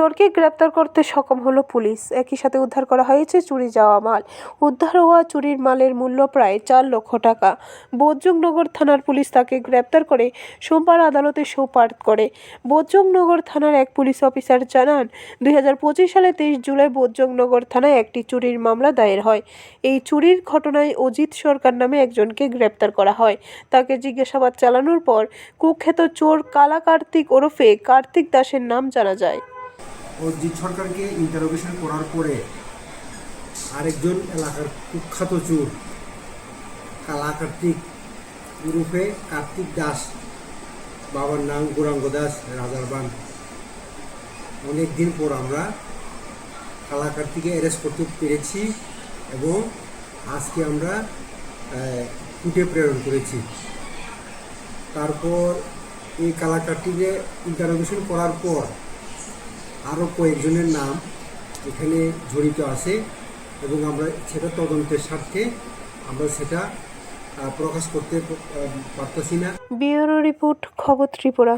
চোরকে গ্রেপ্তার করতে সক্ষম হলো পুলিশ। একই সাথে উদ্ধার করা হয়েছে চুরি যাওয়া মাল। উদ্ধার হওয়া চুরির মালের মূল্য প্রায় চার লক্ষ টাকা। বোজ্জংনগর থানার পুলিশ তাকে গ্রেপ্তার করে সোমবার আদালতে সোপার্দ করে। বোজ্জংনগর থানার এক পুলিশ অফিসার জানান, দুই হাজার পঁচিশ সালে তেইশ জুলাই বোজ্জংনগর থানায় একটি চুরির মামলা দায়ের হয়। এই চুরির ঘটনায় অজিত সরকার নামে একজনকে গ্রেপ্তার করা হয়। তাকে জিজ্ঞাসাবাদ চালানোর পর কুখ্যাত চোর কালা কার্তিক ওরফে কার্তিক দাসের নাম জানা যায়। অজিত সরকারকে ইন্টারোগেশন করার পরে আরেকজন এলাকার কুখ্যাত চোর কালা কার্তিক কার্তিক দাস, বাবার নাম গৌরাঙ্গ দাস, রাজার বান। অনেক দিন পর আমরা কালা কার্তিকে অ্যারেস্ট করতে পেরেছি এবং আজকে আমরা কুটে প্রেরণ করেছি। তারপর এই কালা কার্তিকে ইন্টারোগেশন করার পর আরও কয়েকজনের নাম এখানে জড়িত আছে এবং আমরা সেটা তদন্তের স্বার্থে আমরা সেটা প্রকাশ করতে পারতেছি না। ব্যুরো রিপোর্ট, খবর ত্রিপুরা।